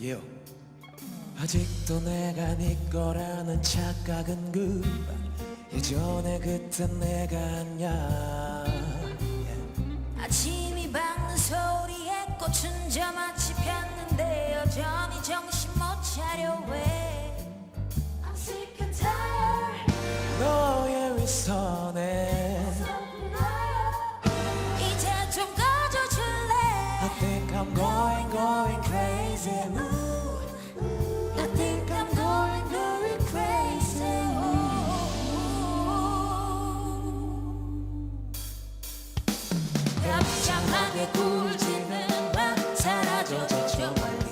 예요. 아직도 내가 네 거라는 착각은 그 예전에 그땐 내가 아냐 꿀집은 막 사라져 지 죠.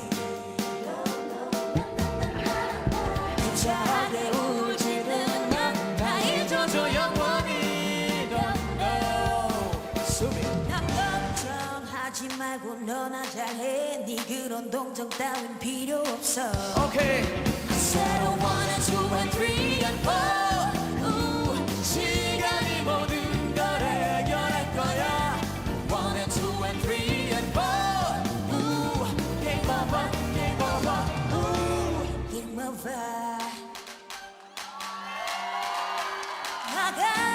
말고 너나 잘해 네 그런 동정 따윈 필요 없어 오케이 okay. I said I wanna two and three and four 우, 시간이 모든 걸 해결할 거야 One and two and three and four 우, Game over, game over 우, Game over I got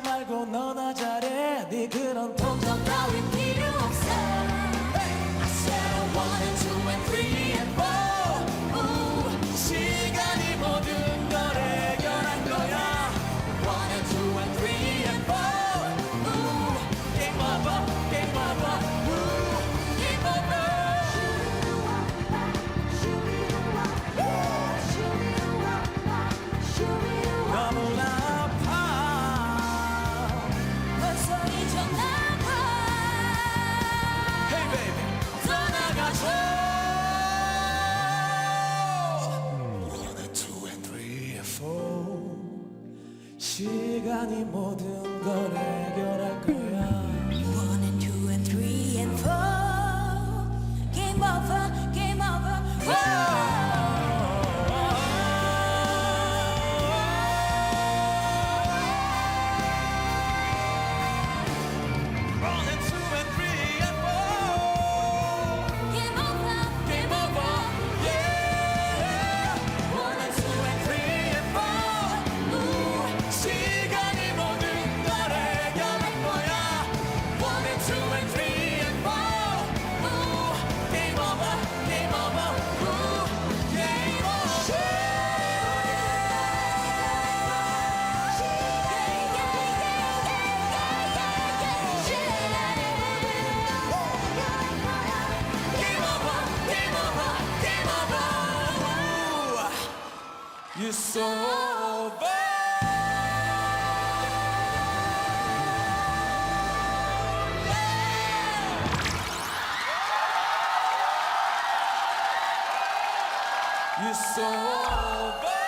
말고 너나 잘해. 네 그런 통장 따윈 시간이 모든 걸 해결할까 so. You're so bad.